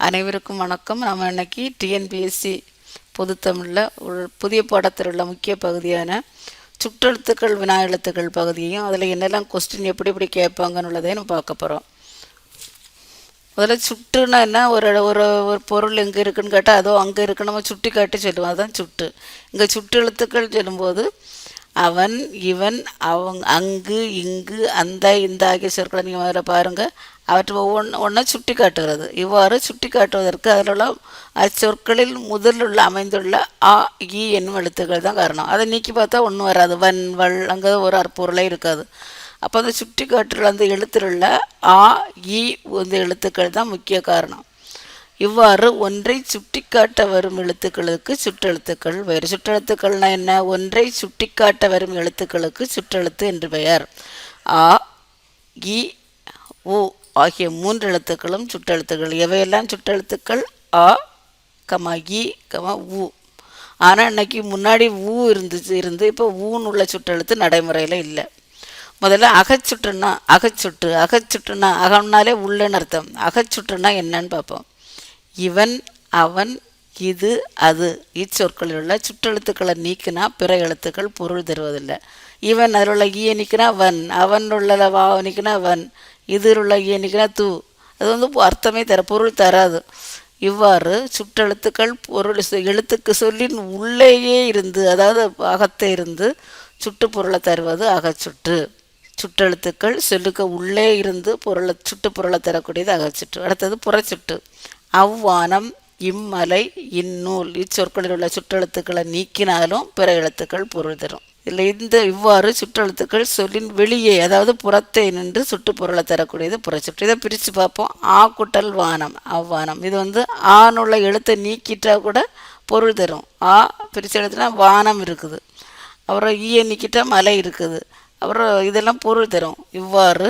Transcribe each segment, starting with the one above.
அனைவருக்கும் வணக்கம். நம்ம இன்னைக்கு டிஎன்பிஎஸ்சி பொதுத்தமிழில் ஒரு புதிய பாடத்தில் உள்ள முக்கிய பகுதியான சுற்றெழுத்துக்கள் வினா எழுத்துக்கள் பகுதியையும் அதில் என்னெல்லாம் கொஸ்டின் எப்படி எப்படி கேட்பாங்கன்னு உள்ளதையும் நம்ம பார்க்க போகிறோம் முதல்ல சுட்டுன்னா என்ன? ஒரு ஒரு ஒரு பொருள் எங்கே இருக்குன்னு கேட்டால் அதோ அங்கே இருக்கு. நம்ம சுட்டி காட்டி சொல்லுவோம். அதுதான் சுட்டு. இங்கே சுட்டு எழுத்துக்கள் சொல்லும்போது அவன் இவன் அவங்க அங்கு இங்கு அந்த இந்த ஆகிய சொற்களை நீங்கள் முதல்ல பாருங்கள் அவற்றை ஒவ்வொன்று ஒன்றை சுட்டி காட்டுகிறது இவ்வாறு சுட்டி காட்டுவதற்கு அதில் உள்ள அச்சொற்களில் முதலில் உள்ள அமைந்துள்ள ஆ இ என்னும் எழுத்துக்கள் தான் காரணம். அதை நீக்கி பார்த்தா ஒன்றும் வராது. வன் வள் அங்கே ஒரு அற்பொருளே இருக்காது. அப்போ அந்த சுட்டி காட்டுள்ள அந்த எழுத்தில் அ ஆ இ இந்த எழுத்துக்கள் தான் முக்கிய காரணம். இவ்வாறு ஒன்றை சுட்டிக்காட்ட வரும் எழுத்துக்களுக்கு சுற்றெழுத்துக்கள் பெயர். சுற்றெழுத்துக்கள்னா என்ன? ஒன்றை சுட்டிக்காட்ட வரும் எழுத்துக்களுக்கு சுற்றெழுத்து என்று பெயர். ஆ இ உ ஆகிய மூன்று எழுத்துக்களும் சுற்றெழுத்துக்கள் எவையெல்லாம் சுற்றெழுத்துக்கள் ஆ கமா இ கமா உ. ஆனால் இன்னைக்கு முன்னாடி ஊ இருந்துச்சு இருந்து இப்போ ஊன்னு உள்ள சுற்றெழுத்து நடைமுறையில் இல்லை. முதல்ல அகச்சுட்டுன்னா அகச்சுட்டு அகச்சுட்டுனா அகம்னாலே உள்ளன்னு அர்த்தம். அகச்சுட்டுன்னா என்னன்னு பார்ப்போம். இவன் அவன் இது அது. இச்சொற்களில் உள்ள சுற்றெழுத்துக்களை நீக்கினா பிற எழுத்துக்கள் பொருள் தருவதில்லை. இவன் அதில் உள்ள ஈய நீக்கினா வன் அவன் உள்ள வா நீக்கினா வன். இதில் உள்ள தூ. அது வந்து அர்த்தமே தர பொருள் தராது. இவ்வாறு சுற்றெழுத்துக்கள் பொருள் எழுத்துக்கு சொல்லின் உள்ளேயே இருந்து அதாவது அகத்தே இருந்து சுட்டு பொருளை தருவது அகச்சுட்டு சுற்றெழுத்துக்கள் சொல்லுக்கு உள்ளே இருந்து பொருளை சுட்டு பொருளை தரக்கூடியது அகச்சுட்டு அடுத்தது புறச்சுட்டு அவ்வானம் இம்மலை இந்நூல் இச்சொற்களில் உள்ள சுற்றெழுத்துக்களை நீக்கினாலும் பிற எழுத்துக்கள் பொருள் தரும். இல்லை இந்த இவ்வாறு சுற்றெழுத்துக்கள் சொல்லின் வெளியே அதாவது புறத்தே நின்று சுட்டு பொருளை தரக்கூடியது புறச்சுற்று. இதை பிரித்து பார்ப்போம். ஆ குட்டல் வானம் அவ்வானம். இது வந்து ஆணுள்ள எழுத்தை நீக்கிட்டா கூட பொருள் தரும். ஆ பிரித்து எழுத்துனா வானம் இருக்குது. அப்புறம் ஈய நீக்கிட்டா மலை இருக்குது. அப்புறம் இதெல்லாம் பொருள் தரும். இவ்வாறு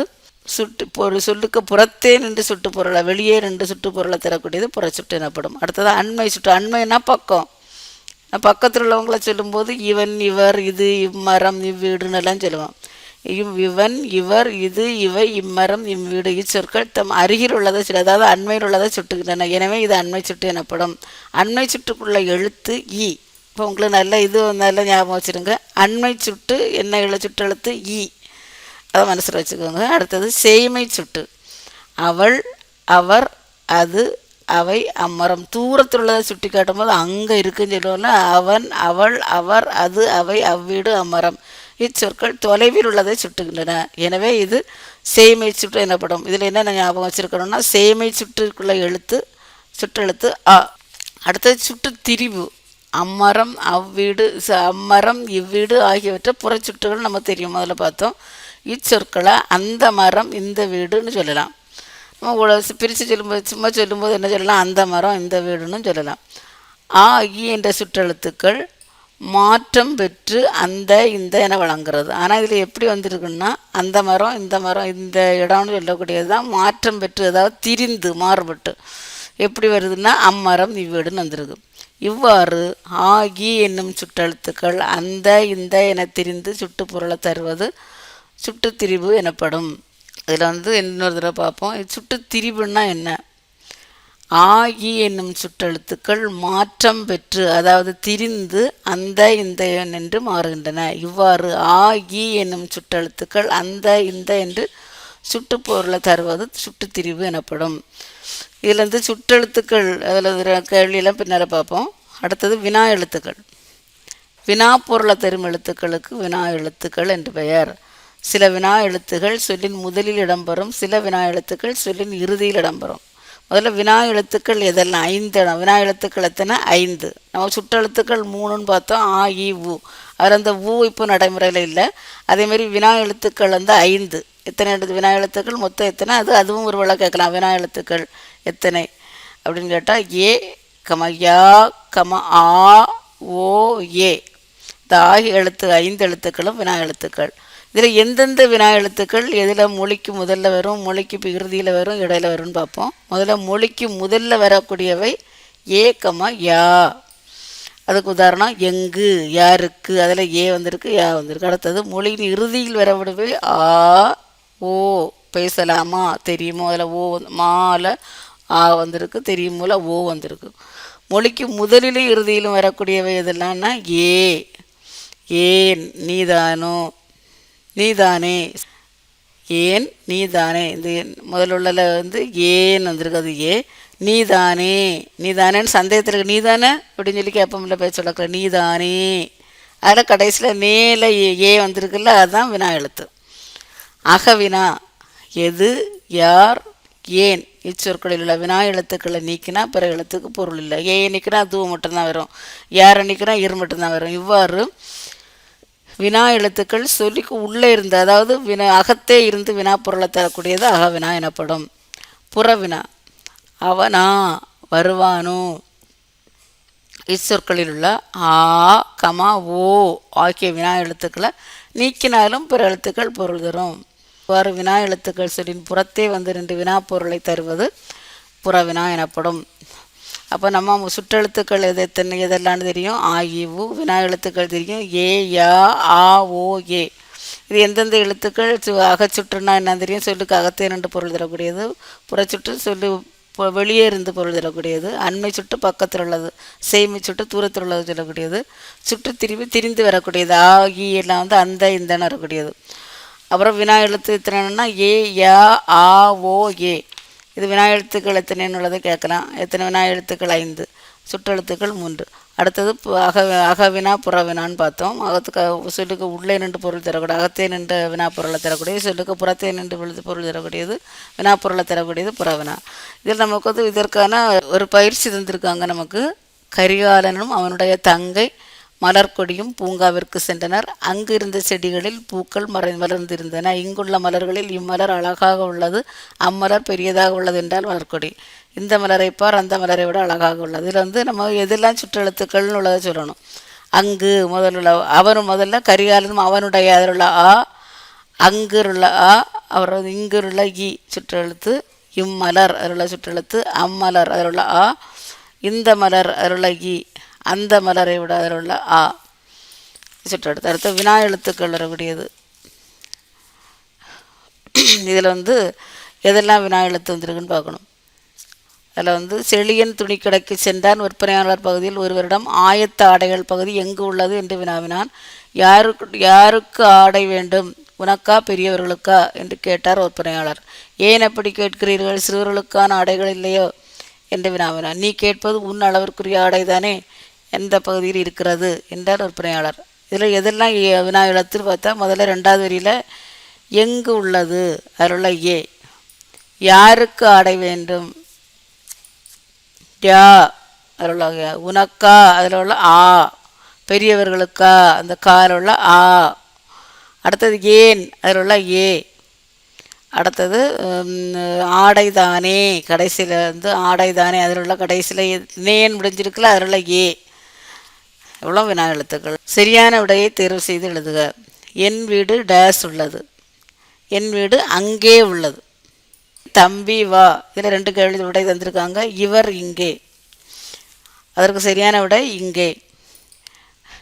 சுட்டு பொருள் சொல்லுக்கு புறத்தே நின்று சுட்டு பொருளை வெளியே நின்று சுட்டு பொருளை தரக்கூடியது புறச்சுட்டு எனப்படும். அடுத்தது அண்மை சுட்டு அண்மைன்னா பக்கம். நான் பக்கத்தில் உள்ளவங்கள சொல்லும்போது இவன் இவர் இது இம்மரம் இவ்வீடுன்னு எல்லாம் சொல்லுவோம் இவ் இவன் இவர் இது இவை இம்மரம் இவ்வீடு இச்சொற்கள் தம் அருகில் உள்ளதை சில அதாவது அண்மையில் உள்ளதை சுட்டுகின்றன. எனவே இது அண்மை சுட்டு எனப்படும். அண்மை சுட்டுக்குள்ள எழுத்து இ. இப்போ உங்களுக்கு நல்ல இது நல்ல ஞாபகம் வச்சுருங்க. அண்மை சுட்டு என்ன எழு சுட்டெழுத்து இ. அதை மனசில் வச்சுக்கோங்க. அடுத்தது செய்மை சுட்டு. அவள் அவர் அது அவை அம்மரம். தூரத்தில் உள்ளதை சுட்டி காட்டும் போது அங்கே இருக்குன்னு சொல்லுவோம்ல அவன் அவள் அவர் அது அவை அவ்வீடு அம்மரம். இச்சொற்கள் தொலைவில் உள்ளதை சுட்டுகின்றன. எனவே இது சேமை சுற்று எனப்படும். இதில் என்ன ஞாபகம் வச்சுருக்கணும்னா சேமை சுற்றுக்குள்ளே எழுத்து சுற்றெழுத்து அ. அடுத்தது சுட்டு திரிவு அம்மரம் அவ்வீடு ச- அம்மரம் இவ்வீடு ஆகியவற்றை புறச்சுட்டுகள் நம்ம தெரியும். முதல்ல பார்த்தோம். இச்சொற்களை அந்த மரம் இந்த வீடுன்னு சொல்லலாம். பிரித்து சொல்லும்போது சும்மா சொல்லும்போது என்ன சொல்லலாம்? அந்த மரம் இந்த வீடுன்னு சொல்லலாம். ஆ இ என்ற சுற்றெழுத்துக்கள் மாற்றம் பெற்று அந்த இந்த என வழங்குறது. ஆனால் இதில் எப்படி வந்திருக்குன்னா அந்த மரம் இந்த மரம் இந்த இடம்னு சொல்லக்கூடியது தான் மாற்றம் பெற்று அதாவது திரிந்து மாறுபட்டு. எப்படி வருதுன்னா அம்மரம் இவ்வீடுன்னு வந்திருக்கு. இவ்வாறு ஆகி என்னும் சுற்றெழுத்துக்கள் அந்த இந்த என திரிந்து சுட்டுப்புறலை தருவது சுட்டுத்திரிவு எனப்படும். இதில் வந்து இன்னொரு தடவை பார்ப்போம். இது சுட்டுத்திரிவுன்னா என்ன? ஆகி என்னும் சுற்றெழுத்துக்கள் மாற்றம் பெற்று அதாவது திரிந்து அந்த இந்த என்று மாறுகின்றன. இவ்வாறு ஆகி என்னும் சுற்றெழுத்துக்கள் அந்த இந்த என்று சுட்டுப்பொருளை தருவது சுட்டுத்திரிவு எனப்படும். இதில் வந்து சுற்றெழுத்துக்கள் அதில் கேள்வியெல்லாம் பின்னால் பார்ப்போம். அடுத்தது வினா எழுத்துக்கள். வினா பொருளை தரும் எழுத்துக்களுக்கு வினா எழுத்துக்கள் என்று பெயர். சில வினா எழுத்துகள் சொல்லின் முதலில் இடம்பெறும் சில வினா எழுத்துக்கள் சொல்லின் இறுதியில் இடம்பெறும். முதல்ல வினா எழுத்துக்கள் எதெல்லாம்? ஐந்து இடம். வினா எழுத்துக்கள் எத்தனை? ஐந்து. நம்ம சுற்றெழுத்துக்கள் மூணுன்னு பார்த்தோம். ஆ இ உ. அதில் அந்த ஊ இப்போ நடைமுறையில் இல்லை. அதேமாரி வினா எழுத்துக்கள் வந்து ஐந்து. எத்தனை எழுத்து வினா எழுத்துக்கள் மொத்தம் எத்தனை? அது அதுவும் ஒரு வேளை கேட்கலாம். வினா எழுத்துக்கள் எத்தனை? அப்படின்னு கேட்டால் ஏ கம யா கம ஆ ஓ ஏ. இந்த ஆகிய எழுத்து ஐந்து எழுத்துக்களும் வினா எழுத்துக்கள் இதில் எந்தெந்த வினா எழுத்துக்கள் எதில் மொழிக்கு முதல்ல வரும் மொழிக்கு இப்போ இறுதியில் வரும் இடையில வரும்னு பார்ப்போம். முதல்ல மொழிக்கு முதல்ல வரக்கூடியவை ஏக்கமாக யா. அதுக்கு உதாரணம் எங்கு யாருக்கு அதில் ஏ வந்திருக்கு யா வந்திருக்கு. அடுத்தது மொழியின் இறுதியில் வரவிடவே ஆ ஓ பேசலாமா தெரியுமோ? அதில் ஓ வந்து- மால ஆ வந்திருக்கு தெரியுமோல ஓ வந்திருக்கு. மொழிக்கு முதலிலும் இறுதியிலும் வரக்கூடியவை எதெல்லாம்னா ஏ. ஏன் நீதானோ? நீதானே. ஏன் நீதானே? இந்த முதல்ல உள்ளல வந்து ஏன் வந்திருக்கு அது ஏ. நீதானே. நீதானேன்னு சந்தேகத்தில் இருக்கு. நீதானே? அப்படின்னு சொல்லி கேட்போம்ல பேச்சு வழக்கிற நீதானே. அதில் கடைசியில் நேல ஏ வந்திருக்குல்ல அதுதான் வினா எழுத்து. அகவினா எது யார் ஏன்? இச்சொற்களில் உள்ள வினா எழுத்துக்களை நீக்கினா பிற எழுத்துக்கு பொருள் இல்லை. ஏன் நிற்கினா தூ மட்டும்தான் வரும். யாரை நிற்கினா இரு மட்டும்தான் வரும். இவ்வாறு வினா எழுத்துக்கள் சொல்லிக்கு உள்ளே இருந்து அதாவது வினா அகத்தே இருந்து வினா பொருளை தரக்கூடியது அகவினா எனப்படும். புறவினா அவனா வருவானோ? இச்சொற்களில் உள்ள ஆ கமா ஓ ஆகிய வினா எழுத்துக்களை நீக்கினாலும் பிற எழுத்துக்கள் பொருள் தரும். இவ்வாறு வினா எழுத்துக்கள் சொல்லின் புறத்தே வந்து நின்று வினா பொருளை தருவது புறவினா எனப்படும். அப்போ நம்ம சுற்றெழுத்துக்கள் எது எத்தனை எதெல்லாம் தெரியும்? ஆ இ உ வினா எழுத்துக்கள் தெரியும். ஏ யா ஆ ஓ ஏ. இது எந்தெந்த எழுத்துக்கள்? சு அகச்சுற்றுனா என்ன தெரியும். சொல்லுக்கு அகத்தே நின்று பொருள் தரக்கூடியது. புறச்சுற்று சொல்லு வெளியே இருந்து பொருள் தரக்கூடியது. அண்மை சுட்டு பக்கத்தில் உள்ளது. சேமி சுட்டு தூரத்தில் உள்ளது சொல்லக்கூடியது. சுற்று திரும்பி திரிந்து வரக்கூடியது. ஆகி எல்லாம் வந்து அந்த இந்தன்னு வரக்கூடியது. அப்புறம் வினா எழுத்து எத்தனைன்னா ஏ யா ஆ ஓ ஏ. இது வினா எழுத்துக்கள் எத்தனைன்னு உள்ளதை கேட்கலாம். எத்தனை வினா எழுத்துக்கள் ஐந்து. சுற்றெழுத்துக்கள் மூன்று. அடுத்தது அக அகவினா புறவினான்னு பார்த்தோம். அகத்துக்கு சொல்லுக்கு உள்ளே நின்று பொருள் தரக்கூடிய அகத்தே நின்று வினா பொருளை தரக்கூடியது. சொல்லுக்கு புறத்தே நின்று பொருள் பொருள் தரக்கூடியது. வினா பொருளை தரக்கூடியது புறவினா. இதில் நமக்கு வந்து இதற்கான ஒரு பயிற்சி தந்திருக்காங்க நமக்கு. கரிகாலனும் அவனுடைய தங்கை மலர்கொடியும் பூங்காவிற்கு சென்றனர். அங்கு இருந்த செடிகளில் பூக்கள் மறை மலர்ந்திருந்தன. இங்குள்ள மலர்களில் இம்மலர் அழகாக உள்ளது. அம்மலர் பெரியதாக உள்ளது என்றால் மலர்கொடி. இந்த மலரை பார் அந்த மலரை விட அழகாக உள்ளது. இதில் வந்து நம்ம எதெல்லாம் சுற்றெழுத்துக்கள்னு உள்ளதை சொல்லணும். அங்கு முதல்ல அவன் முதல்ல கரிகாலனும் அவனுடைய அதில் உள்ள ஆ அங்குள்ள ஆ அவர் இங்குள்ள இ சுற்றெழுத்து இம்மலர் அதில் உள்ள சுற்றெழுத்து அம்மலர் அதில் உள்ள ஆ இந்த மலர் அதில் உள்ள இ அந்த மலரை விட அதில் உள்ள ஆ. சுற்றடுத்து அடுத்து வினா எழுத்துக்கள் வரக்கூடியது. இதில் வந்து எதெல்லாம் வினா எழுத்து வந்திருக்குன்னு பார்க்கணும். அதில் வந்து செழியன் துணிக்கடைக்கு சென்றான் விற்பனையாளர் பகுதியில் ஒருவரிடம் ஆயத்த ஆடைகள் பகுதி எங்கு உள்ளது என்று வினாவினான். யாருக்கு யாருக்கு ஆடை வேண்டும்? உனக்கா பெரியவர்களுக்கா? என்று கேட்டார் விற்பனையாளர். ஏன் அப்படி கேட்கிறீர்கள்? சிறுவர்களுக்கான ஆடைகள் இல்லையோ? என்று வினாவினான் நீ கேட்பது உன் அளவிற்குரிய ஆடைதானே? எந்த பகுதியில் இருக்கிறது என்றார் விற்பனையாளர் இதில் எதெல்லாம் ஏ- வினா பார்த்தா முதல்ல ரெண்டாவது வரியில் எங்கு உள்ளது அருளை ஏ யாருக்கு ஆடை வேண்டும்? யா அருளாக யா. உனக்கா? அதில் உள்ள ஆ. பெரியவர்களுக்கா? அந்த கால உள்ள ஆ. அடுத்தது ஏன்? அதில் உள்ள ஏ. அடுத்தது ஆடைதானே? கடைசியில் வந்து ஆடைதானே? அதில் உள்ள கடைசியில் நேன் முடிஞ்சிருக்குல்ல அதில் உள்ள ஏ. எவ்வளோ வினா எழுத்துக்கள். சரியான விடையை தேர்வு செய்து எழுதுக. என் வீடு டேஸ் உள்ளது. என் வீடு அங்கே உள்ளது. தம்பி வா. இதில் ரெண்டு கேள்வி விடை தந்திருக்காங்க. இவர் இங்கே. அதற்கு சரியான விடை இங்கே.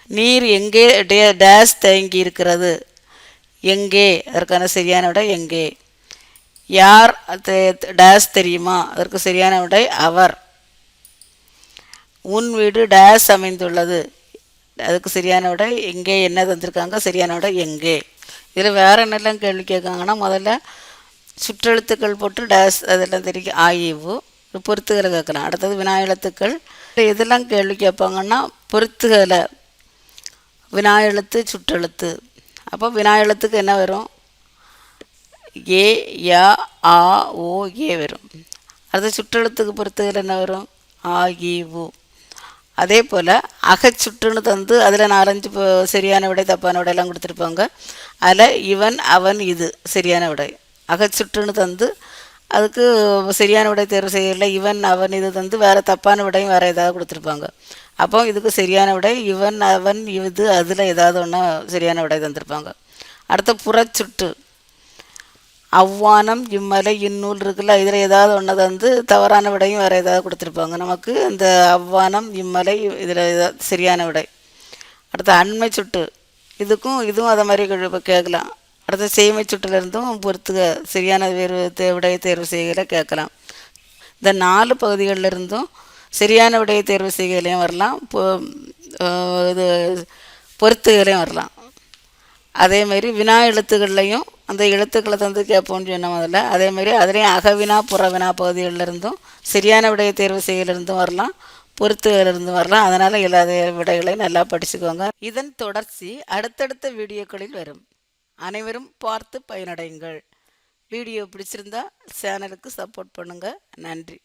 நீர் எங்கே டே- டேஸ் தேங்கி இருக்கிறது. எங்கே. அதற்கான சரியான விடை எங்கே. யார் டேஸ் தெரியுமா? அதற்கு சரியான விடை அவர். உன் வீடு டேஸ் அமைந்துள்ளது. அதுக்கு சரியான விட எங்கே என்ன தந்திருக்காங்க சரியான விட எங்கே? இதில் வேறு என்னெல்லாம் கேள்வி கேட்காங்கன்னா முதல்ல சுற்றெழுத்துக்கள் போட்டு டேஸ் அதெல்லாம் தெரியும் ஆய்வு பொறுத்துகளை கேட்கலாம் அடுத்தது வினாயெழுத்துக்கள். இதெல்லாம் கேள்வி கேட்பாங்கன்னா பொறுத்துகளை வினா சுற்றெழுத்து. அப்போ வினா என்ன வரும்? ஏ யா ஆ ஓ ஏ வரும். அது சுற்றெழுத்துக்கு பொறுத்ததில் என்ன வரும்? ஆ இ உ. அதே போல் அகச்சுட்டுன்னு தந்து அதில் நாலஞ்சு சரியான விடை தப்பான விடையெல்லாம் கொடுத்துருப்பாங்க. அதில் இவன் அவன் இது சரியான விடை. அகச்சுட்டுன்னு தந்து அதுக்கு சரியான விடை தேர்வு செய்யல இவன் அவன் இது தந்து வேறு தப்பான விடையும் வேறு ஏதாவது கொடுத்துருப்பாங்க. அப்போ இதுக்கு சரியான விடை இவன் அவன் இது அதில் ஏதாவது ஒன்றா சரியான விடை தந்திருப்பாங்க. அடுத்து புறச்சுட்டு அவ்வானம் இம்மலை இந்நூல் இருக்குல்ல இதில் ஏதாவது ஒன்று வந்து தவறான விடையும் வேறு ஏதாவது கொடுத்துருப்பாங்க. நமக்கு இந்த அவ்வானம் இம்மலை இதில் ஏதாவது சரியான விடை. அடுத்து அண்மை சுட்டு. இதுக்கும் இதுவும் அதை மாதிரி கேட்கலாம். அடுத்து சேமை சுட்டிலிருந்தும் பொறுத்துக சரியான வேறு விடையை தேர்வு செய்கிற கேட்கலாம். இந்த நாலு பகுதிகளில் இருந்தும் சரியான விடையை தேர்வு செய்கையிலையும் வரலாம். இது பொறுத்துகளையும் வரலாம். அதே மாதிரி வினா எழுத்துக்கள்லையும் அந்த எழுத்துக்களை தந்து கேட்போம்னு சொன்ன முதல்ல. அதே மாதிரி அதுலேயும் அகவினா புறவினா பகுதிகளிலிருந்தும் சரியான விடையை தேர்வு செய்யலிருந்தும் வரலாம் பொறுத்துகளிலிருந்து வரலாம். அதனால் எல்லா விடைகளையும் நல்லா படிச்சுக்கோங்க. இதன் தொடர்ச்சி அடுத்தடுத்த வீடியோக்களில் வரும். அனைவரும் பார்த்து பயனடையுங்கள். வீடியோ பிடிச்சிருந்தா சேனலுக்கு சப்போர்ட் பண்ணுங்கள் நன்றி.